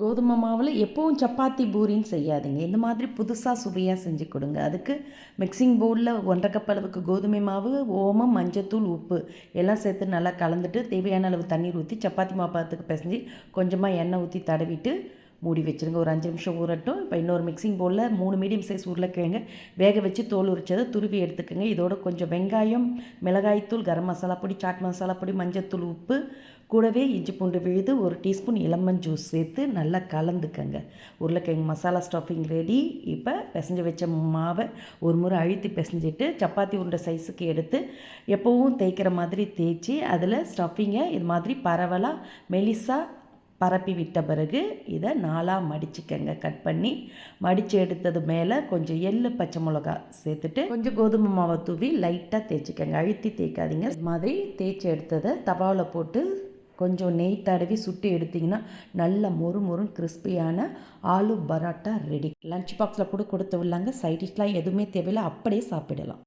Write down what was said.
கோதுமை மாவில் எப்போவும் சப்பாத்தி பூரின்னு செய்யாதீங்க. இந்த மாதிரி புதுசாக சுவையாக செஞ்சு கொடுங்க. அதுக்கு மிக்சிங் பவுலில் ஒன்றரை கப் அளவுக்கு கோதுமை மாவு ஓமம் மஞ்சத்தூள் உப்பு எல்லாம் சேர்த்து நல்லா கலந்துட்டு தேவையான அளவு தண்ணீர் ஊற்றி சப்பாத்தி மாவு பார்த்துக்கு பிசைஞ்சு கொஞ்சமாக எண்ணெய் ஊற்றி தடவிட்டு மூடி வச்சுருங்க. ஒரு அஞ்சு நிமிஷம் ஊறட்டும். இப்போ இன்னொரு மிக்சிங் பவுலில் மூணு மீடியம் சைஸ் உருளைக்கிழங்கு. வேக வச்சு தோல் உரிச்சதை துருவி எடுத்துக்கோங்க. இதோட கொஞ்சம் வெங்காயம் மிளகாய்த்தூள் கரம் மசாலா பொடி சாட் மசாலா பொடி மஞ்சத்தூள் உப்பு கூடவே இஞ்சி பூண்டு விழுது ஒரு டீஸ்பூன் இளமன் ஜூஸ் சேர்த்து நல்லா கலந்துக்கங்க. உருளைக்கிழங்கு மசாலா ஸ்டஃபிங் ரெடி இப்போ பிசைஞ்சு வச்ச மாவை ஒரு முறை அழுத்தி பிசைஞ்சிட்டு சப்பாத்தி உருண்டை சைஸுக்கு எடுத்து எப்போவும் தேய்க்கிற மாதிரி தேய்ச்சி அதில் ஸ்டஃபிங்கை இது மாதிரி பரவலாக மெலிசாக பரப்பி விட்ட பிறகு இதை நாலாக மடிச்சுக்கங்க. கட் பண்ணி மடித்து எடுத்தது மேலே கொஞ்சம் எள்ளு பச்சை மிளகா சேர்த்துட்டு கொஞ்சம் கோதுமை மாவை தூவி லைட்டாக தேய்ச்சிக்கங்க. அழுத்தி தேய்க்காதீங்க. இது மாதிரி தேய்ச்சி எடுத்ததை தவாவில் போட்டு கொஞ்சம் நெய் தடவி சுட்டு எடுத்திங்கன்னா நல்ல மொறு மொறுன்னு கிறிஸ்பியான ஆலு பரோட்டா ரெடி. லன்ச் பாக்ஸில் கூட கொடுத்து விடலாங்க. சைட் டிஷ்லாம் எதுவுமே தேவையில்லை. அப்படியே சாப்பிடலாம்.